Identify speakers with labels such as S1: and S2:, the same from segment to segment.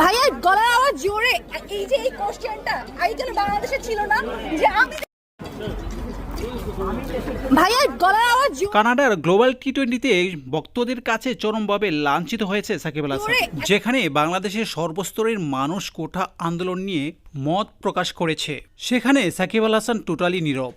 S1: ভাইয়া গলার আওয়াজ জোরে। এই যে এই কোশ্চেনটা আগে কেন বাংলাদেশে ছিল না যে আমি ভাইয়া গলার আওয়াজ
S2: কানাডার গ্লোবাল টি টোয়েন্টিতে ভক্তদের কাছে চরমভাবে লাঞ্ছিত হয়েছে সাকিব আল হাসান যেখানে বাংলাদেশের সর্বস্তরের মানুষ কোঠা আন্দোলন নিয়ে মত প্রকাশ করেছে। সেখানে সাকিব আল হাসান টোটালি নীরব।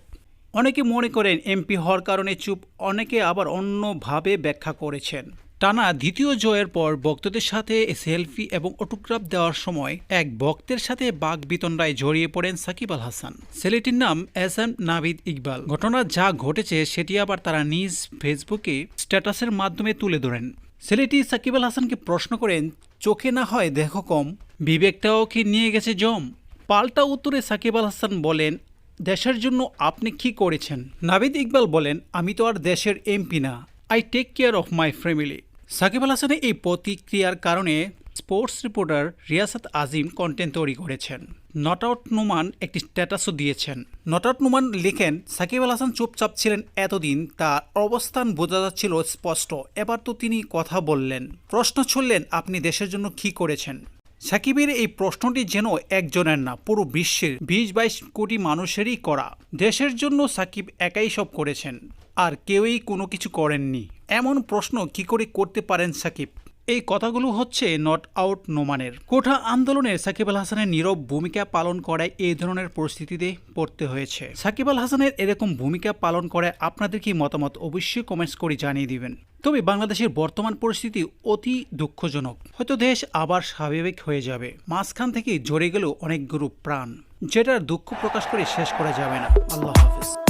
S2: অনেকে মনে করেন এমপি হওয়ার কারণে চুপ অনেকে আবার অন্যভাবে ব্যাখ্যা করেছেন। টানা দ্বিতীয় জয়ের পর ভক্তদের সাথে সেলফি এবং অটোগ্রাফ দেওয়ার সময় এক ভক্তের সাথে বাঘ বিতণ্ডায় জড়িয়ে পড়েন সাকিব আল হাসান। ছেলেটির নাম এস এম নাবিদ ইকবাল। ঘটনা যা ঘটেছে সেটি আবার তারা নিজ ফেসবুকে স্ট্যাটাসের মাধ্যমে তুলে ধরেন। ছেলেটি সাকিব আল হাসানকে প্রশ্ন করেন, চোখে না হয় দেখো কম? বিবেকটাও কি নিয়ে গেছে জম? পাল্টা উত্তরে সাকিব আল হাসান বলেন, দেশের জন্য আপনি কি করেছেন? নাবিদ ইকবাল বলেন, আমি তো আর দেশের এমপি না। I take care of my family Shakib Al হাসানের এই প্রতিক্রিয়ার কারণে sports reporter Riasat Azim content তৈরি করেছেন। নট আউট নুমান একটি স্ট্যাটাসও দিয়েছেন। নট আউট নুমান লিখেন, সাকিব আল হাসান চুপচাপ ছিলেন এতদিন, তার অবস্থান বোঝা যাচ্ছিল স্পষ্ট। এবার তো তিনি কথা বললেন। প্রশ্ন ছুড়লেন, আপনি দেশের জন্য কি করেছেন? সাকিবের এই প্রশ্নটি যেন একজনের না, পুরো বিশ্বের বিশ বাইশ কোটি মানুষেরই করা। দেশের জন্য সাকিব একাই সব করেছেন। আর কেউই কোনো কিছু করেননি। এমন প্রশ্ন কি করে করতে পারেন সাকিব? এই কথাগুলো হচ্ছে নট আউট নোমানের। কোঠা আন্দোলনে সাকিব আল হাসানের নীরব ভূমিকা পালন করায় এই ধরনের পরিস্থিতিতে পড়তে হয়েছে। সাকিব আল হাসানের এরকম ভূমিকা পালন করে আপনাদের কি মতামত অবশ্যই কমেন্টস করে জানিয়ে দিবেন। তবে বাংলাদেশের বর্তমান পরিস্থিতি অতি দুঃখজনক। হয়তো দেশ আবার স্বাভাবিক হয়ে যাবে। মাঝখান থেকে জড়ে গেল অনেকগুলো প্রাণ। যেটার দুঃখ প্রকাশ করে শেষ করা যাবে না। আল্লাহ হাফিজ।